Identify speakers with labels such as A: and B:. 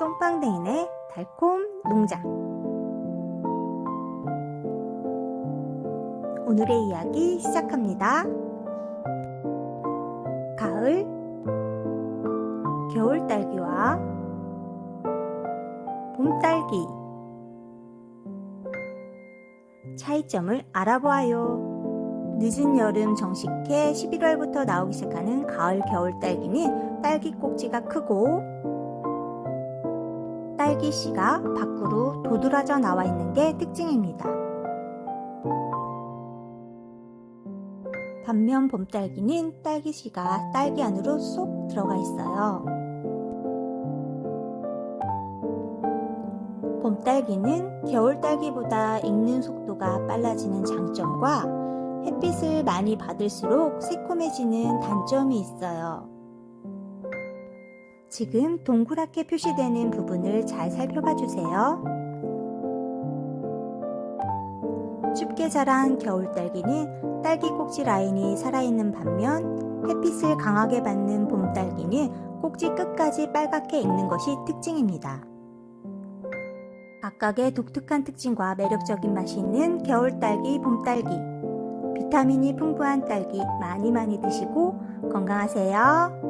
A: 똥빵댕이네 달콤 농장 오늘의 이야기 시작합니다. 가을 겨울 딸기와 봄 딸기 차이점을 알아보아요. 늦은 여름 정식해 11월부터 나오기 시작하는 가을 겨울 딸기는 딸기 꼭지가 크고 딸기 씨가 밖으로 도드라져 나와 있는 게 특징입니다. 반면 봄딸기는 딸기 씨가 딸기 안으로 쏙 들어가 있어요. 봄딸기는 겨울딸기보다 익는 속도가 빨라지는 장점과 햇빛을 많이 받을수록 새콤해지는 단점이 있어요. 지금 동그랗게 표시되는 부분을 잘 살펴봐 주세요. 춥게 자란 겨울 딸기는 딸기 꼭지 라인이 살아있는 반면 햇빛을 강하게 받는 봄 딸기는 꼭지 끝까지 빨갛게 익는 것이 특징입니다. 각각의 독특한 특징과 매력적인 맛이 있는 겨울 딸기, 봄 딸기. 비타민이 풍부한 딸기 많이 많이 드시고 건강하세요.